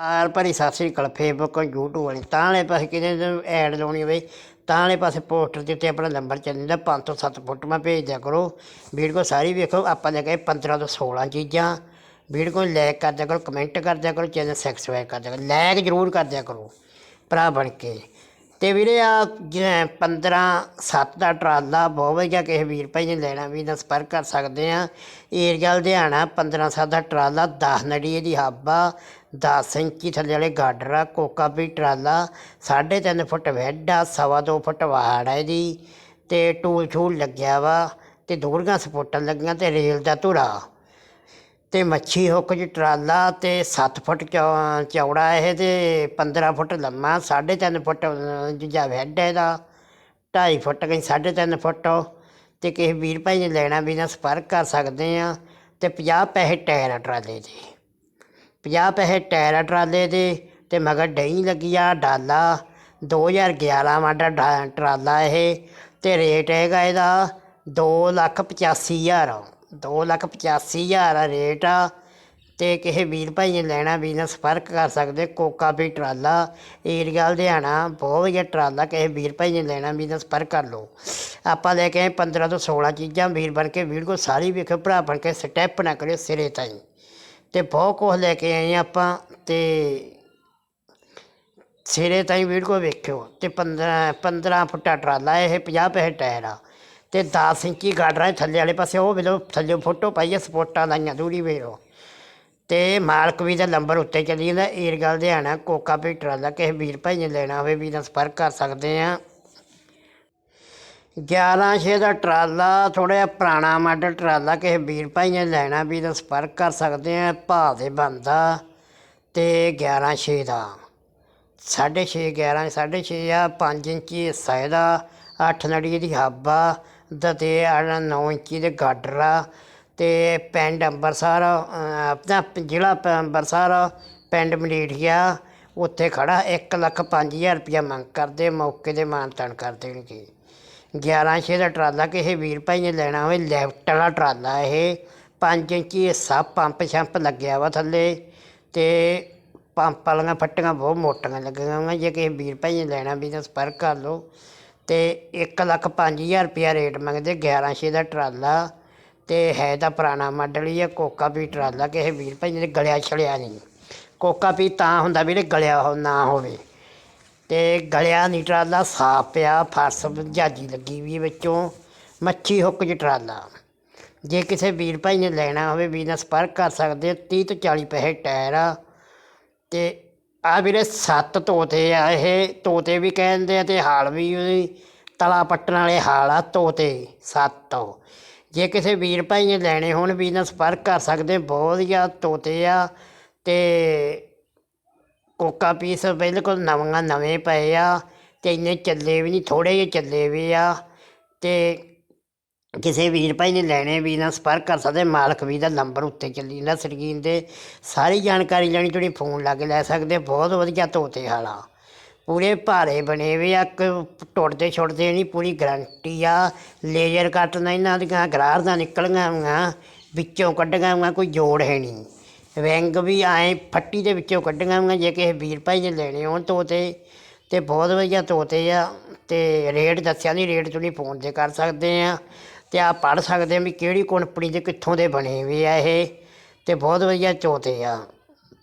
R ਭਰੀ ਸਤਿ ਸ੍ਰੀ ਅਕਾਲ Facebook YouTube ਵਾਲੀ। ਤਾਂ ਵਾਲੇ ਪਾਸੇ ਕਿਤੇ ਐਡ ਲਾਉਣੀ ਹੋਵੇ ਤਾਂ ਵਾਲੇ ਪਾਸੇ ਪੋਸਟਰ ਦੇ ਉੱਤੇ ਆਪਣਾ ਨੰਬਰ ਚੱਲ ਜਾਂਦਾ 5 ਤੋਂ 7 ਫੋਟੋਆਂ ਭੇਜ ਦਿਆ ਕਰੋ। ਵੀਡੀਓ ਸਾਰੀ ਵੇਖੋ, ਆਪਾਂ ਨੇ ਕੇ 15 ਤੋਂ 16 ਚੀਜ਼ਾਂ। ਵੀਡੀਓ ਨੂੰ ਲਾਈਕ ਕਰ ਦਿਆ ਕਰੋ ਕਮੈਂਟ ਕਰ ਦਿਆ ਕਰੋ ਚੈਨਲ ਸਬਸਕ੍ਰਾਈਬ ਕਰ ਦਿਆ ਕਰੋ। ਲਾਈਕ ਜ਼ਰੂਰ ਕਰ ਦਿਆ ਕਰੋ, ਭਰਾ ਬਣ ਕੇ। ਤੇ ਵੀਰੇ ਆ 15 7 ਦਾ ਟਰਾਲਾ ਬਹੁਤ ਵਧੀਆ ਕਿਸੇ ਵੀਰ ਭਾਈ ਨੇ ਲੈਣਾ ਵੀ ਤਾਂ ਸੰਪਰਕ ਕਰ ਸਕਦੇ ਆ। ਏਰੀਆ ਲੁਧਿਆਣਾ 15 7 ਦਾ ਟਰਾਲਾ 10 ਨੜੀਏ ਦੀ ਹਾਬਾ 10 ਇੰਚੀ ਥੱਲੇ ਵਾਲੇ ਗਾਡਰ ਆ, ਕੋਕਾ ਵੀ ਟਰਾਲਾ 3.5 ਫੁੱਟ ਵੈਡ ਆ, ਸਵਾ ਦੋ ਫੁੱਟ ਵਾੜ ਆ ਇਹਦੀ, ਤੇ ਟੂਲ ਛੂਲ ਲੱਗਿਆ ਵਾ, ਤੇ ਦੂਰਗਾ ਸਪੋਰਟਾਂ ਲੱਗੀਆਂ ਤੇ ਰੇਲ ਦਾ ਧੁਰਾ। ਤੇ ਮੱਛੀ ਹੁੱਕ ਚ ਟਰਾਲਾ ਤੇ 7 ਫੁੱਟ ਚੌ- ਚੌੜਾ ਇਹ ਤੇ 15 ਫੁੱਟ ਲੰਮਾ 3.5 ਫੁੱਟ ਅਹ, ਦੂਜਾ ਇਹਦਾ। 2.5 ਫੁੱਟ ਕਹੀਂ 3.5 ਫੁੱਟ ਤੇ ਕਿਸੇ ਵੀਰ ਭਾਈ ਨੇ ਲੈਣਾ ਵੀ ਨਾ ਸੰਪਰਕ ਕਰ ਸਕਦੇ ਆ। ਤੇ 50 ਪੈਸੇ ਟਾਇਰ ਆ ਟਰਾਲੇ ਦੇ। 50 ਪੈਸੇ ਟਾਇਰ ਆ ਟਰਾਲੇ ਦੇ ਤੇ ਮਗਰ ਡਹੀਂ ਲੱਗੀ ਆ ਡਾਲਾ। 2011 ਮਾਡਲ ਡਾ- ਟਰਾਲਾ ਇਹ ਤੇ ਰੇਟ ਹੈਗਾ ਇਹਦਾ 2 ਲੱਖ 85 ਹਜ਼ਾਰ 2 ਲੱਖ 85 ਹਜ਼ਾਰ ਆ ਰੇਟ ਆ ਤੇ ਕਿਸੇ ਵੀਰ ਭਾਈ ਨੇ ਲੈਣਾ ਵੀ ਨਾ ਸੰਪਰਕ ਕਰ ਸਕਦੇ ਕੋਕਾ ਵੀ ਟਰਾਲਾ ਏਰੀਆ ਲੁਧਿਆਣਾ ਬਹੁਤ ਵਧੀਆ ਟਰਾਲਾ ਕਿਸੇ ਵੀਰ ਭਾਈ ਨੇ ਲੈਣਾ ਵੀ ਨਾ ਸੰਪਰਕ ਕਰ ਲਓ ਆਪਾਂ ਲੈ ਕੇ ਆਏ 15 ਤੋਂ 16 ਚੀਜ਼ਾਂ ਵੀਰ ਬਣ ਕੇ ਵੀਡੀਓ ਸਾਰੀ ਵੇਖੋ ਭਰਾ ਬਣ ਕੇ ਸਟੈਪ ਨਾ ਕਰਿਓ ਸਿਰੇ ਤਾਈਂ ਤੇ ਬਹੁਤ ਕੁਛ ਲੈ ਕੇ ਆਏ ਹਾਂ ਆਪਾਂ ਤੇ ਸਿਰੇ ਤਾਈਂ ਵੀਡੀਓ ਵੇਖਿਓ ਤੇ 15 15 ਫੁੱਟਾ ਟਰਾਲਾ ਇਹ 50 ਪੈਸੇ ਟਾਇਰ ਆ ਤੇ 10 ਇੰਚੀ ਗਾਡਰਾਂ ਹੈ ਥੱਲੇ ਵਾਲੇ ਪਾਸੇ ਉਹ ਵੇਲੋ, ਥੱਲੇ ਫੋਟੋ ਪਾਈ ਹੈ ਸਪੋਰਟਾਂ ਲਾਈਆਂ ਦੂਰੀ ਵੇਖੋ ਤੇ ਮਾਲਕ ਵੀ ਦਾ ਨੰਬਰ ਉੱਤੇ ਚੱਲੀ ਜਾਂਦਾ ਏਰਗਲ ਹਰਿਆਣਾ ਕੋਕਾ ਵੀ ਟਰਾਲਾ ਕਿਸੇ ਵੀਰ ਭਾਈ ਨੇ ਲੈਣਾ ਹੋਵੇ, ਵੀ ਨਾਲ ਸੰਪਰਕ ਕਰ ਸਕਦੇ ਆ। 11 ਛੇ ਦਾ ਟਰਾਲਾ ਥੋੜਾ ਜਿਹਾ ਪੁਰਾਣਾ ਮਾਡਲ ਟਰਾਲਾ ਕਿਸੇ ਵੀਰ ਭਾਈ ਨੇ ਲੈਣਾ, ਵੀ ਨਾਲ ਸੰਪਰਕ ਕਰ ਸਕਦੇ ਆ ਭਾਅ ਦੇ ਬੰਦਾ ਤੇ 11 ਛੇ ਦਾ। ਸਾਢੇ ਛੇ 11 ਸਾਢੇ ਛੇ ਆ 5 ਇੰਚੀ ਹਿੱਸਾ ਇਹਦਾ 8 ਨੜੀ ਦੀ ਹੱਬ ਆ 9 ਇੰਚੀ ਦੇ ਗਾਡਰ ਆ ਤੇ ਪਿੰਡ ਅੰਬਰਸਰ ਅਹ, ਆਪਣਾ ਜ਼ਿਲ੍ਹਾ ਪ- ਅੰਬਰਸਰ ਪਿੰਡ ਮਲੀਠੀਆ ਉੱਥੇ ਖੜਾ 1 ਲੱਖ 5000 ਰੁਪਇਆ ਮੰਗ ਕਰਦੇ ਮੌਕੇ ਦੇ ਮਾਨਤਾਨ ਕਰ ਦੇਣਗੇ। 11 ਛੇ ਦਾ ਟਰਾਲਾ ਕਿਸੇ ਵੀਰ ਭਾਈ ਨੇ ਲੈਣਾ ਹੋਵੇ ਲੈਫਟ ਵਾਲਾ ਟਰਾਲਾ ਇਹ। 5 ਇੰਚੀ ਹਿੱਸਾ ਪੰਪ ਸ਼ੰਪ ਲੱਗਿਆ ਵਾ ਥੱਲੇ ਤੇ ਪੰਪ ਵਾਲੀਆਂ ਫੱਟੀਆਂ ਬਹੁਤ ਮੋਟੀਆਂ ਲੱਗੀਆਂ ਹੋਈਆਂ। ਜੇ ਕਿਸੇ ਵੀਰ ਭਾਈ ਨੇ ਲੈਣਾ ਵੀ ਤਾਂ ਸੰਪਰਕ ਕਰ ਲਓ। ਤੇ 1 ਲੱਖ 5000 ਰੁਪਇਆ ਰੇਟ ਮੰਗਦੇ 11 ਛੇ ਦਾ ਟਰਾਲਾ ਤੇ ਹੈ ਤਾਂ ਪੁਰਾਣਾ ਮਾਡਲ ਹੀ ਹੈ ਕੋਕਾ ਵੀ ਟਰਾਲਾ, ਕਿਸੇ ਵੀਰ ਭਾਈ ਨੇ ਗਲਿਆ ਛਲਿਆ ਨਹੀਂ। ਕੋਕਾ ਵੀ ਤਾਂ ਹੁੰਦਾ ਵੀਰੇ ਗਲਿਆ ਹੋ, ਨਾ ਹੋਵੇ। ਤੇ ਗਲਿਆ ਨਹੀਂ ਟਰਾਲਾ, ਸਾਫ਼ ਪਿਆ, ਫਰਸ ਜਾਜੀ ਲੱਗੀ ਵੀ ਵਿੱਚੋਂ, ਮੱਛੀ ਹੁੱਕ ਚ ਟਰਾਲਾ। ਜੇ ਕਿਸੇ ਵੀਰ ਭਾਈ ਨੇ ਲੈਣਾ ਹੋਵੇ ਵੀ ਨਾਲ ਸੰਪਰਕ ਕਰ ਸਕਦੇ ਹੋ। 30 ਤੋਂ 40 ਪੈਸੇ ਟਾਇਰ ਆ। ਤੇ ਆ ਵੀਰੇ ਸੱਤ ਤੋਤੇ ਆ ਇਹ, ਤੋਤੇ ਵੀ ਕਹਿੰਦੇ ਆ ਤੇ ਹਾਲ ਵੀ ਉਹਦੀ ਤਲਾ ਪੱਟਣ ਵਾਲੇ ਹਾਲ ਆ ਤੋਤੇ, ਸੱਤ। ਜੇ ਕਿਸੇ ਵੀਰ ਭਾਈ ਨੇ ਲੈਣੇ ਹੋਣ ਬਿਜਨਸ ਪਰ ਕਰ ਸਕਦੇ, ਬਹੁਤ ਵਧੀਆ ਤੋਤੇ ਆ ਤੇ ਕੋਕਾ ਪੀਸ ਬਿਲਕੁਲ ਨਵਾਂ ਨਵੇਂ ਪਏ ਆ ਤੇ ਇੰਨੇ ਚੱਲੇ ਵੀ ਨਹੀਂ ਥੋੜੇ ਜਿਹੇ ਚੱਲੇ ਵੀ ਆ ਤੇ ਕਿਸੇ ਵੀਰ ਭਾਈ ਨੇ ਲੈਣੇ ਵੀ ਨਾ, ਸੰਪਰਕ ਕਰ ਸਕਦੇ, ਮਾਲਕ ਵੀ ਦਾ ਨੰਬਰ ਉੱਤੇ ਚੱਲੀ ਨਾ ਸਕਰੀਨ ਤੇ। ਸਾਰੀ ਜਾਣਕਾਰੀ ਲੈਣੀ, ਤੁਸੀਂ ਫੋਨ ਲਾ ਕੇ ਲੈ ਸਕਦੇ, ਬਹੁਤ ਵਧੀਆ ਤੋਤੇ ਹਾਲਾ ਪੂਰੇ ਭਾਰੇ ਬਣੇ ਵੇ ਆ ਕ- ਟੁੱਟਦੇ ਛੁੱਟਦੇ ਨਹੀਂ, ਪੂਰੀ ਗਰੰਟੀ ਆ। ਲੇਜ਼ਰ ਕੱਟ ਨਾ ਇਹਨਾਂ ਦੀਆਂ ਗਰਾਰ ਦਾ ਨਿਕਲੀਆਂ ਹੋਈਆਂ, ਵਿੱਚੋਂ ਕੱਢੀਆਂ ਹੋਈਆਂ, ਕੋਈ ਜੋੜ ਹੈ ਨਹੀਂ। ਵਿੰਗ ਵੀ ਆਏ ਫੱਟੀ ਦੇ ਵਿੱਚੋਂ ਕੱਢੀਆਂ ਹੋਈਆਂ, ਜੇ ਕਿਸੇ ਵੀਰ ਭਾਈ ਨੇ ਲੈਣੇ ਹੋਣ ਤੋਤੇ, ਤੇ ਬਹੁਤ ਵਧੀਆ ਤੋਤੇ ਆ। ਤੇ ਰੇਟ ਦੱਸਿਆ ਨਹੀਂ ਰੇਟ ਤੁਸੀਂ ਫੋਨ ਤੇ ਕਰ ਸਕਦੇ ਆ। ਤੇ ਆ ਪੜ ਸਕਦੇ ਆ ਵੀ ਕਿਹੜੀ ਕੰਪਨੀ ਦੇ ਕਿੱਥੋਂ ਦੇ ਬਣੇ ਵੀ ਆ ਇਹ। ਤੇ ਬਹੁਤ ਵਧੀਆ ਤੋਤੇ ਆ।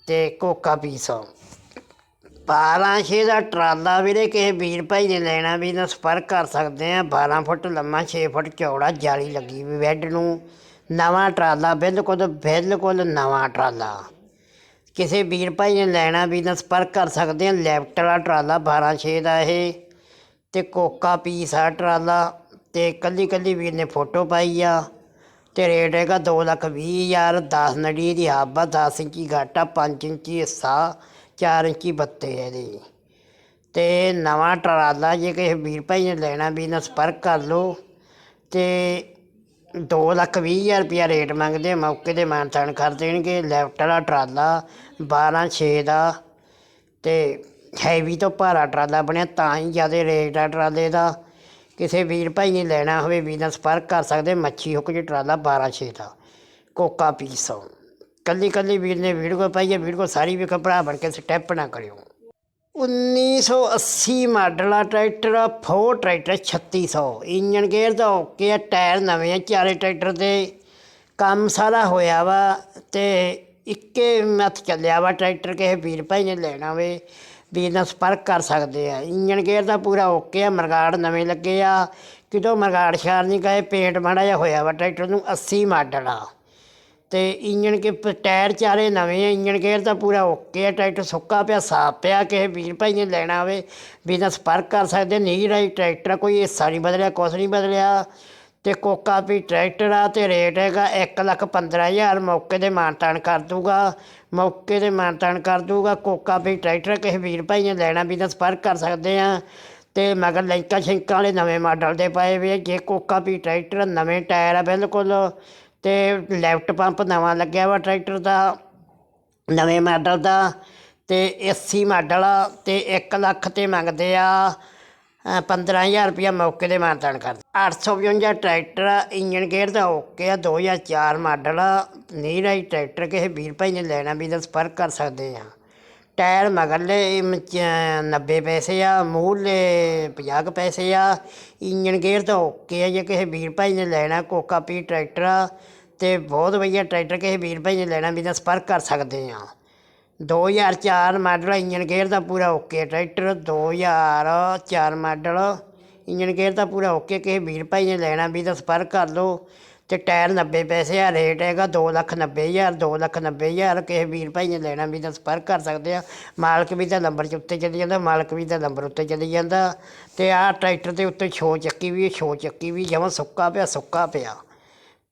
ਤੇ ਕੋਕਾ ਪੀਸ। 12 ਛੇ ਦਾ ਟਰਾਲਾ ਵੀਰੇ ਕਿਸੇ ਵੀਰ ਭਾਈ ਨੇ ਲੈਣਾ ਵੀ ਤਾਂ ਸੰਪਰਕ ਕਰ ਸਕਦੇ ਆ 12 ਫੁੱਟ ਲੰਮਾ 6 ਫੁੱਟ ਚੌੜਾ ਜਾਲੀ ਲੱਗੀ ਵੀ ਬੈੱਡ ਨੂੰ। ਨਵਾਂ ਟਰਾਲਾ, ਬਿਲਕੁਲ ਬਿਲਕੁਲ ਨਵਾਂ ਟਰਾਲਾ। ਕਿਸੇ ਵੀਰ ਭਾਈ ਨੇ ਲੈਣਾ ਵੀ ਤਾਂ ਸੰਪਰਕ ਕਰ ਸਕਦੇ ਆ ਲੈਫਟ ਵਾਲਾ ਟਰਾਲਾ 12 ਛੇ ਦਾ ਇਹ। ਤੇ ਕੋਕਾ ਪੀਸ ਆ ਟਰਾਲਾ। ਤੇ ਕੱਲੀ ਕੱਲੀ ਵੀਰ ਨੇ ਫੋਟੋ ਪਾਈ ਆ। ਤੇ ਰੇਟ ਹੈਗਾ ਦੋ ਲੱਖ ਵੀਹ ਹਜ਼ਾਰ 10 ਨੜੀ ਦੀ ਹਾਬਾ 10 ਇੰਚੀ ਗਾਟਾ 5 ਇੰਚੀ ਹਿੱਸਾ 4 ਇੰਚੀ ਬੱਤੇ ਹੈ ਇਹਦੀ। ਤੇ ਨਵਾਂ ਟਰਾਲਾ ਜੇ ਕਿਸੇ ਵੀਰ ਭਾਈ ਨੇ ਲੈਣਾ ਵੀ ਨਾ ਸੰਪਰਕ ਕਰ ਲਓ। ਤੇ ਦੋ ਲੱਖ ਵੀਹ ਹਜ਼ਾਰ ਰੁਪਇਆ ਰੇਟ ਮੰਗਦੇ ਆ, ਮੌਕੇ ਦੇ ਮਾਨਤਾਨ ਕਰ ਦੇਣਗੇ। ਲੈਫਟ ਵਾਲਾ ਟਰਾਲਾ 12 6 ਦਾ। ਤੇ ਹੈਵੀ ਤੋਂ ਭਾਰਾ ਟਰਾਲਾ ਬਣਿਆ ਤਾਂ ਹੀ ਜ਼ਿਆਦਾ ਰੇਟ ਆ ਟਰਾਲੇ ਦਾ। ਕਿਸੇ ਵੀਰ ਭਾਈ ਨੇ ਲੈਣਾ ਹੋਵੇ ਵੀਰ ਨਾਲ ਸੰਪਰਕ ਕਰ ਸਕਦੇ ਮੱਛੀ ਹੁੱਕ ਜੀ ਟਰਾਲਾ 12 6 ਦਾ ਕੋਕਾ ਪੀਸ ਕੱਲੀ ਕੱਲੀ ਵੀਰ ਨੇ ਵੀਡੀਓ ਪਾਈ ਹੈ ਵੀਡੀਓ ਸਾਰੀ ਵੇਖੋ ਭਰਾ ਬਣ ਕੇ ਸਟੈਪ ਨਾ ਕਰਿਓ। 1980 ਮਾਡਲ ਆ ਟਰੈਕਟਰ ਆ, ਫੋਰ ਟਰੈਕਟਰ 3600 ਇੰਜਨ ਗੇਅਰ ਦਾ ਓਕੇ ਆ ਟਾਇਰ ਨਵੇਂ ਆ ਚਾਰੇ ਟਰੈਕਟਰ ਦੇ ਕੰਮ ਸਾਰਾ ਹੋਇਆ ਵਾ ਤੇ ਇੱਕੇ ਮੱਥ ਚੱਲਿਆ ਵਾ ਟਰੈਕਟਰ ਕਿਸੇ ਵੀਰ ਭਾਈ ਨੇ ਲੈਣਾ ਵੇ ਵੀਰ ਨਾਲ ਸੰਪਰਕ ਕਰ ਸਕਦੇ ਆ। ਇੰਜਨ ਗੇਅਰ ਦਾ ਪੂਰਾ ਓਕੇ ਆ, ਮਰਗਾੜ ਨਵੇਂ ਲੱਗੇ ਆ। ਕਿਤੋਂ ਮਰਗਾੜ ਛਾਰ ਨਹੀਂ ਗਏ ਪੇਂਟ ਮਾੜਾ ਜਿਹਾ ਹੋਇਆ ਵਾ ਟਰੈਕਟਰ ਨੂੰ 80 ਮਾਡਲ ਆ। ਤੇ ਇੰਜਨ ਕੇ ਪ- ਟਾਇਰ ਚਾਰੇ ਨਵੇਂ ਆ ਇੰਜਨ ਗੇਅਰ ਤਾਂ ਪੂਰਾ ਓਕੇ ਆ ਟਰੈਕਟਰ ਸੁੱਕਾ ਪਿਆ, ਸਾਫ਼ ਪਿਆ, ਕਿਸੇ ਵੀਰ ਭਾਈ ਨੇ ਲੈਣਾ ਹੋਵੇ ਵੀ ਨਾਲ ਸੰਪਰਕ ਕਰ ਸਕਦੇ ਨਹੀਂ ਆਈ ਟਰੈਕਟਰ ਕੋਈ ਹਿੱਸਾ ਨਹੀਂ ਬਦਲਿਆ, ਕੁਛ ਨਹੀਂ ਬਦਲਿਆ। ਤੇ ਕੋਕਾ ਵੀ ਟਰੈਕਟਰ ਆ ਤੇ ਰੇਟ ਹੈਗਾ ਇੱਕ ਲੱਖ ਪੰਦਰਾਂ ਹਜ਼ਾਰ, ਮੌਕੇ ਦੇ ਮਾਨਤਾਨ ਕਰ ਦੂਗਾ, ਮੌਕੇ ਦੇ ਮਾਨਤਾਨ ਕਰ ਦੂਗਾ, ਕੋਕਾ ਵੀ ਟਰੈਕਟਰ ਕਿਸੇ ਵੀਰ ਭਾਈ ਨੇ ਲੈਣਾ ਵੀ ਤਾਂ ਸੰਪਰਕ ਕਰ ਸਕਦੇ ਆ ਤੇ ਮਗਰ ਲੈਂਕਾਂ ਸ਼ਿੰਕਾਂ ਵਾਲੇ ਨਵੇਂ ਮਾਡਲ ਦੇ ਪਏ ਵੀ ਆ। ਜੇ ਕੋਕਾ ਵੀ ਟਰੈਕਟਰ ਨਵੇਂ ਟਾਇਰ ਆ ਬਿਲਕੁਲ ਤੇ ਲੈਫਟ ਪੰਪ ਨਵਾਂ ਲੱਗਿਆ ਵਾ ਟਰੈਕਟਰ ਦਾ, ਨਵੇਂ ਮਾਡਲ ਦਾ, ਤੇ 80 ਮਾਡਲ ਆ, ਤੇ 1 ਲੱਖ ਤੇ ਮੰਗਦੇ ਆ 15000 ਰੁਪਇਆ ਮੌਕੇ ਦੇ ਮਾਨਤਾਨ ਕਰਦੇ 852 ਟਰੈਕਟਰ ਆ ਇੰਜਨ ਗੇਅਰ ਦਾ ਓਕੇ ਆ 2004 ਮਾਡਲ ਆ। ਨੀਰਾ ਹੀ ਟਰੈਕਟਰ ਕਿਸੇ ਵੀਰ ਭਾਈ ਨੇ ਲੈਣਾ ਵੀ ਤਾਂ ਸੰਪਰਕ ਕਰ ਸਕਦੇ ਆ। ਟਾਇਰ ਮਗਰਲੇ ਮ- 90 ਪੈਸੇ ਆ ਮੂਹਲੇ 50 ਕੁ ਪੈਸੇ ਆ। ਇੰਜਨ ਗੇਅਰ ਤਾਂ ਓਕੇ ਆ, ਜੇ ਕਿਸੇ ਵੀਰ ਭਾਈ ਨੇ ਲੈਣਾ, ਕੋਕਾ ਪੀ ਟਰੈਕਟਰ ਆ। ਤੇ ਬਹੁਤ ਵਧੀਆ ਟਰੈਕਟਰ ਕਿਸੇ ਵੀਰ ਭਾਈ ਨੇ ਲੈਣਾ ਵੀ ਤਾਂ ਸੰਪਰਕ ਕਰ ਸਕਦੇ ਆ। 2004 ਮਾਡਲ ਇੰਜਨ ਗੇਅਰ ਦਾ ਪੂਰਾ okay, tractor 2004 model engine gear ਦਾ ਪੂਰਾ ਓਕੇ, ਕਿਸੇ ਵੀਰ ਭਾਈ ਨੇ ਲੈਣਾ ਵੀ ਤਾਂ ਸੰਪਰਕ ਕਰ ਲਓ। ਤੇ ਟਾਇਰ 90 ਪੈਸੇ ਆ, ਰੇਟ ਹੈਗਾ ਦੋ ਲੱਖ ਨੱਬੇ ਹਜ਼ਾਰ, ਦੋ ਲੱਖ ਨੱਬੇ ਹਜ਼ਾਰ, ਕਿਸੇ ਵੀਰ ਭਾਈ ਨੇ ਲੈਣਾ ਵੀ ਤਾਂ ਸੰਪਰਕ ਕਰ ਸਕਦੇ ਆ। ਮਾਲਕ ਵੀ ਤਾਂ ਨੰਬਰ 'ਚ ਉੱਤੇ ਚਲੀ ਜਾਂਦਾ, ਮਾਲਕ ਵੀ ਤਾਂ ਨੰਬਰ ਉੱਤੇ ਚਲੀ ਜਾਂਦਾ। ਤੇ ਆਹ ਟਰੈਕਟਰ ਦੇ ਉੱਤੇ ਛੋ ਚੱਕੀ ਵੀ ਛੋ ਚੱਕੀ ਵੀ, ਜਮਾਂ ਸੁੱਕਾ ਪਿਆ ਸੁੱਕਾ ਪਿਆ।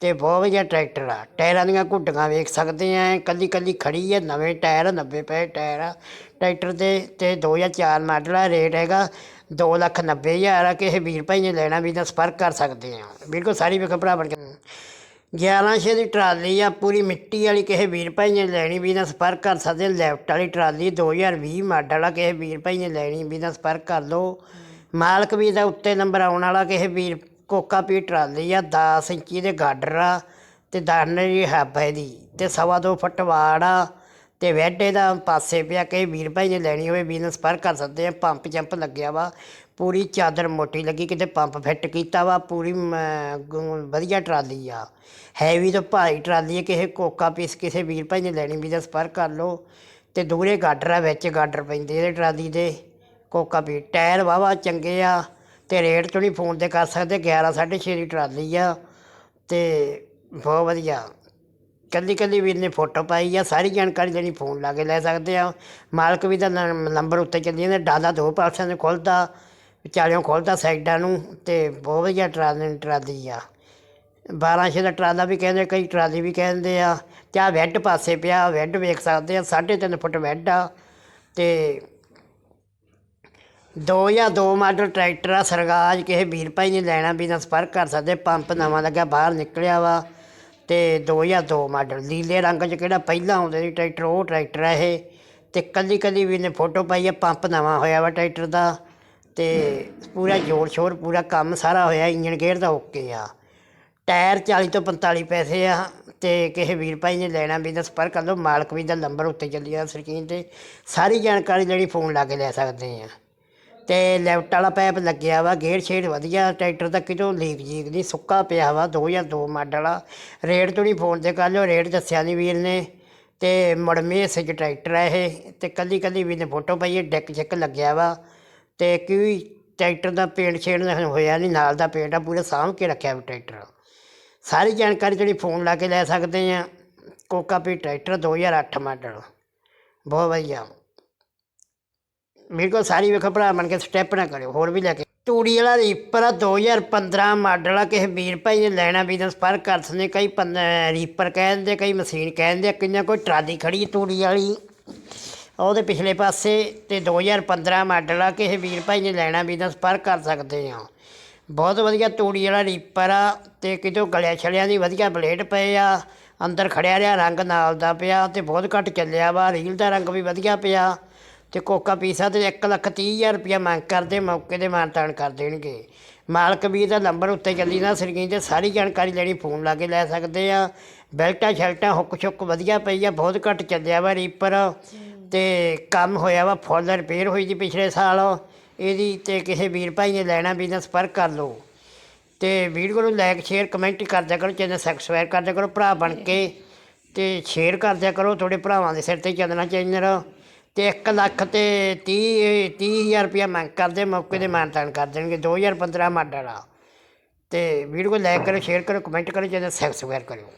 ਤੇ ਬਹੁਤ ਵਧੀਆ ਟਰੈਕਟਰ ਆ। ਟਾਇਰਾਂ ਦੀਆਂ ਘੁੱਡੀਆਂ ਵੇਖ ਸਕਦੇ ਆ। ਕੱਲੀ ਕੱਲੀ ਖੜੀ ਹੈ ਨਵੇਂ ਟਾਇਰ 90 ਪਏ ਟਾਇਰ ਆ। ਟਰੈਕਟਰ ਦੇ ਤੇ 2004 ਮਾਡਲ ਆ, ਰੇਟ ਹੈਗਾ ਦੋ ਲੱਖ ਨੱਬੇ ਹਜ਼ਾਰ ਆ। ਕਿਸੇ ਵੀਰ ਭਾਈ ਨੇ ਲੈਣਾ ਵੀ ਤਾਂ ਸੰਪਰਕ ਕਰ ਸਕਦੇ ਆ। ਬਿਲਕੁਲ ਸਾਰੀ ਵੇਖ ਭਰਾ ਬਣ ਕੇ। 1100 ਦੀ ਟਰਾਲੀ ਆ, ਪੂਰੀ ਮਿੱਟੀ ਵਾਲੀ ਕਿਸੇ ਵੀਰ ਭਾਈ ਨੇ ਲੈਣੀ ਵੀ ਤਾਂ ਸੰਪਰਕ ਕਰ ਸਕਦੇ ਲੈਫਟ ਵਾਲੀ ਟਰਾਲੀ 2020 ਮਾਡਲ ਆ, ਕਿਸੇ ਵੀਰ ਭਾਈ ਨੇ ਲੈਣੀ ਵੀ ਤਾਂ ਸੰਪਰਕ ਕਰ ਲਓ। ਮਾਲਕ ਵੀ ਦਾ ਉੱਤੇ ਨੰਬਰ ਆਉਣ ਵਾਲਾ, ਕਿਸੇ ਵੀਰ ਕੋਕਾ ਪੀ ਟਰਾਲੀ ਆ 10 ਇੰਚੀ ਦੇ ਗਾਡਰ ਆ ਤੇ ਦਾਨੇ ਦੀ ਹੱਬ ਹੈ ਦੀ ਤੇ ਸਵਾ ਦੋ ਫੁੱਟ ਵਾੜ ਆ ਤੇ ਵੈਡੇ ਦਾ ਪਾਸੇ ਪਿਆ ਕਈ ਵੀਰ ਭਾਈ ਨੇ ਲੈਣੀ ਹੋਵੇ ਵੀ ਨਾਲ ਕਰ ਸਕਦੇ ਆ ਪੰਪ ਚੰਪ ਲੱਗਿਆ ਵਾ ਪੂਰੀ ਚਾਦਰ ਮੋਟੀ ਲੱਗੀ ਕਿਤੇ ਪੰਪ ਫਿੱਟ ਕੀਤਾ ਵਾ ਪੂਰੀ ਮ, ਵਧੀਆ ਟਰਾਲੀ ਆ ਹੈਵੀ ਤੋਂ ਭਾਰੀ ਟਰਾਲੀ ਹੈ ਕਿਸੇ ਕੋਕਾ ਪੀਸ ਕਿਸੇ ਵੀਰ ਭਾਈ ਨੇ ਲੈਣੀ ਵੀ ਤਾਂ ਕਰ ਲਓ ਤੇ ਦੂਰੇ ਗਾਡਰ ਆ ਵਿੱਚ ਗਾਡਰ ਪੈਂਦੇ ਇਹਦੇ ਟਰਾਲੀ ਦੇ ਕੋਕਾ ਪੀ ਟਾਇਰ ਵਾਵਾ ਚੰਗੇ ਆ ਅਤੇ ਰੇਟ ਤੋਂ ਨਹੀਂ ਫੋਨ ਤੇ ਕਰ ਸਕਦੇ 11 6.5 ਦੀ ਟਰਾਲੀ ਆ ਅਤੇ ਬਹੁਤ ਵਧੀਆ। ਇਕੱਲੀ ਇਕੱਲੀ ਵੀਰ ਨੇ ਫੋਟੋ ਪਾਈ ਆ, ਸਾਰੀ ਜਾਣਕਾਰੀ ਲੈਣੀ ਫੋਨ ਲਾ ਕੇ ਲੈ ਸਕਦੇ ਆ। ਮਾਲਕ ਵੀ ਦਾ ਨੰਬਰ ਉੱਤੇ ਚੱਲੀ ਜਾਂਦਾ, ਡਾਲਾ ਦੋ ਪਾਸਿਆਂ ਨੂੰ ਖੁੱਲਦਾ, ਵਿਚਾਲਿਓਂ ਖੁੱਲਦਾ ਸਾਈਡਾਂ ਨੂੰ ਅਤੇ ਬਹੁਤ ਵਧੀਆ ਟਰਾਲੀ ਟਰਾਲੀ ਆ। ਬਾਰਾਂ, ਛੇ ਦਾ ਟਰਾਲਾ ਵੀ ਕਹਿੰਦੇ, ਕਈ ਟਰਾਲੀ ਵੀ ਕਹਿੰਦੇ ਆ। ਅਤੇ ਆਹ ਵੈੱਡ ਪਾਸੇ ਪਿਆ ਵੈੱਡ ਵੇਖ ਸਕਦੇ ਆ 3.5 ਫੁੱਟ ਵੈੱਡ ਆ ਅਤੇ 2002 ਮਾਡਲ ਟਰੈਕਟਰ ਆ, ਸਰਗਾਜ, ਕਿਸੇ ਵੀਰ ਭਾਈ ਨੇ ਲੈਣਾ ਵੀ ਤਾਂ ਸੰਪਰਕ ਕਰ ਸਕਦੇ, ਪੰਪ ਨਵਾਂ ਲੱਗਾ ਬਾਹਰ ਨਿਕਲਿਆ ਵਾ। ਤੇ 2002 ਮਾਡਲ, ਨੀਲੇ ਰੰਗ 'ਚ ਕਿਹੜਾ ਪਹਿਲਾਂ ਆਉਂਦੇ ਸੀ ਟਰੈਕਟਰ, ਉਹ ਟਰੈਕਟਰ ਆ ਇਹ। ਤੇ ਕੱਲੀ ਕੱਲੀ ਵੀ ਨੇ ਫੋਟੋ ਪਾਈ ਆ, ਪੰਪ ਨਵਾਂ ਹੋਇਆ ਵਾ ਟਰੈਕਟਰ ਦਾ। ਤੇ ਪੂਰਾ ਜੋਰ ਸ਼ੋਰ ਪੂਰਾ ਕੰਮ ਸਾਰਾ ਹੋਇਆ ਇੰਜਨ ਗੇਅਰ ਦਾ ਓਕੇ ਆ। ਟਾਇਰ 40 ਤੋਂ 45 ਪੈਸੇ ਆ, ਤੇ ਕਿਸੇ ਵੀਰ ਭਾਈ ਨੇ ਲੈਣਾ ਵੀ ਤਾਂ ਸੰਪਰਕ ਕਰ ਲਓ, ਮਾਲਕ ਵੀ ਦਾ ਨੰਬਰ ਉੱਤੇ ਚੱਲੀ ਆ ਸਕਰੀਨ ਤੇ। ਸਾਰੀ ਜਾਣਕਾਰੀ ਜਿਹੜੀ ਫੋਨ ਲਾ ਕੇ ਲੈ ਸਕਦੇ ਆ। ਤੇ ਲੈਫਟ ਵਾਲਾ ਪੈਪ ਲੱਗਿਆ ਵਾ ਗੇਅਰ ਸ਼ੇਡ ਵਧੀਆ, ਟਰੈਕਟਰ ਦਾ ਕਿਤੋਂ ਲੀਕ ਜੀਕ ਨਹੀਂ, ਸੁੱਕਾ ਪਿਆ ਵਾ 2002 ਮਾਡਲ ਆ ਰੇਟ ਤੋਂ ਫੋਨ ਤੇ ਕਰ ਲਿਓ ਰੇਟ ਦੱਸਿਆ ਨਹੀਂ ਵੀਰ ਨੇ। ਤੇ ਮੜਮੇ ਹਿੱਸੇ 'ਚ ਟਰੈਕਟਰ ਹੈ ਇਹ, ਤੇ ਕੱਲੀ ਕੱਲੀ ਵੀਰ ਨੇ ਫੋਟੋ ਪਾਈ ਹੈ ਡੈਕ ਚੈੱਕ ਲੱਗਿਆ ਵਾ। ਤੇ ਕੋਈ ਟਰੈਕਟਰ ਦਾ ਪੇਂਟ ਛੇੜ ਹੋਇਆ ਨਹੀਂ ਨਾਲ ਦਾ ਪੇਂਟ ਆ, ਪੂਰਾ ਸਾਂਭ ਕੇ ਰੱਖਿਆ ਵਾ ਟਰੈਕਟਰ। ਸਾਰੀ ਜਾਣਕਾਰੀ ਜਿਹੜੀ ਫੋਨ ਲਾ ਕੇ ਲੈ ਸਕਦੇ ਆ, ਕੋਕਾ ਪੀ ਟਰੈਕਟਰ 2008 ਮਾਡਲ ਬਹੁਤ ਵਧੀਆ। ਮੇਰੇ ਕੋਲ ਸਾਰੀ ਵੇਖੋ ਭਰਾ ਬਣ ਕੇ ਸਟੈਪ ਨਾ ਕਰਿਓ, ਹੋਰ ਵੀ ਲੈ ਕੇ। ਤੂੜੀ ਵਾਲਾ ਰੀਪਰ ਆ 2015 ਮਾਡਲ ਆ ਕਿਸੇ ਵੀਰ ਭਾਈ ਨੇ ਲੈਣਾ ਬਿਜਨਸ ਪਰ ਸੰਪਰਕ ਕਰ ਸਕਦੇ ਕਈ ਪੰ- ਰੀਪਰ ਕਹਿੰਦੇ ਕਈ ਮਸ਼ੀਨ ਕਹਿੰਦੇ ਕਿੰਨਾ ਕੋਈ ਟਰਾਲੀ ਖੜੀ ਤੂੜੀ ਵਾਲੀ। ਉਹਦੇ ਪਿਛਲੇ ਪਾਸੇ ਤੇ 2015 ਮਾਡਲ ਆ ਕਿਸੇ ਵੀਰ ਭਾਈ ਨੇ ਲੈਣਾ ਬਿਜਨਸ ਪਰ ਕਰ ਸਕਦੇ ਆ। ਬਹੁਤ ਵਧੀਆ ਤੂੜੀ ਵਾਲਾ ਰੀਪਰ ਆ, ਤੇ ਕਿਤੋਂ ਗਲਿਆ ਛਲਿਆਂ ਦੀ ਵਧੀਆ ਬਲੇਡ ਪਏ ਆ, ਅੰਦਰ ਖੜਿਆ ਰਿਹਾ ਰੰਗ ਨਾਲ ਦਾ ਪਿਆ, ਤੇ ਬਹੁਤ ਘੱਟ ਚੱਲਿਆ ਵਾ ਰੀਲ ਦਾ ਰੰਗ ਵੀ ਵਧੀਆ ਪਿਆ। ਤੇ ਕੋਕਾ ਪੀਸਾ ਤੇ 1 ਲੱਖ ਤੀਹ ਹਜ਼ਾਰ ਰੁਪਇਆ ਮੰਗ ਕਰਦੇ, ਮੌਕੇ ਦੇ ਮਾਨਤਾਨ ਕਰ ਦੇਣਗੇ। ਮਾਲਕ ਵੀਰ ਦਾ ਨੰਬਰ ਉੱਤੇ ਚੱਲੀ ਨਾ ਸਕਰੀਨ ਤੇ ਸਾਰੀ ਜਾਣਕਾਰੀ ਲੈਣੀ, ਫੋਨ ਲਾ ਕੇ ਲੈ ਸਕਦੇ ਆ। ਬੈਲਟਾਂ, ਸ਼ੈਲਟਾਂ ਹੁੱਕ ਸ਼ੁੱਕ ਵਧੀਆ ਪਈ ਆ ਬਹੁਤ ਘੱਟ ਚੱਲਿਆ ਵਾ ਰੀਪਰ। ਤੇ ਕੰਮ ਹੋਇਆ ਵਾ, ਫੁੱਲ ਰਿਪੇਅਰ ਹੋਈ ਜੀ ਪਿਛਲੇ ਸਾਲ। ਇਹਦੀ ਤੇ ਕਿਸੇ ਵੀਰ ਭਾਈ ਨੇ ਲੈਣਾ ਵੀ ਨਾ ਸੰਪਰਕ ਕਰ ਲਓ। ਤੇ ਵੀਡੀਓ ਨੂੰ ਲਾਈਕ ਸ਼ੇਅਰ ਕਮੈਂਟ ਕਰਦਿਆ ਕਰੋ, ਚੈਨਲ ਸਬਸਕ੍ਰਾਈਬ ਕਰਦਿਆ ਕਰੋ, ਭਰਾ ਬਣ ਕੇ। ਤੇ ਸ਼ੇਅਰ ਕਰਦਿਆ ਕਰੋ, ਤੁਹਾਡੇ ਭਰਾਵਾਂ ਦੇ ਸਿਰ ਤੇ ਚੱਲਣਾ ਚੈਨਲ ਤੇ 1 ਲੱਖ ਤੇ 30 ਤੀਹ ਹਜ਼ਾਰ ਰੁਪਇਆ ਮੰਗ ਕਰਦੇ, ਮੌਕੇ ਦੇ ਮਾਨਤਾਨ ਕਰ ਦੇਣਗੇ 2015 ਮਾਡਲ ਆ। ਤੇ ਵੀਡੀਓ ਨੂੰ ਲਾਈਕ ਕਰੋ ਸ਼ੇਅਰ ਕਰੋ ਕਮੈਂਟ ਕਰੋ ਚੈਨਲ ਸਬਸਕ੍ਰਾਈਬ ਕਰੋ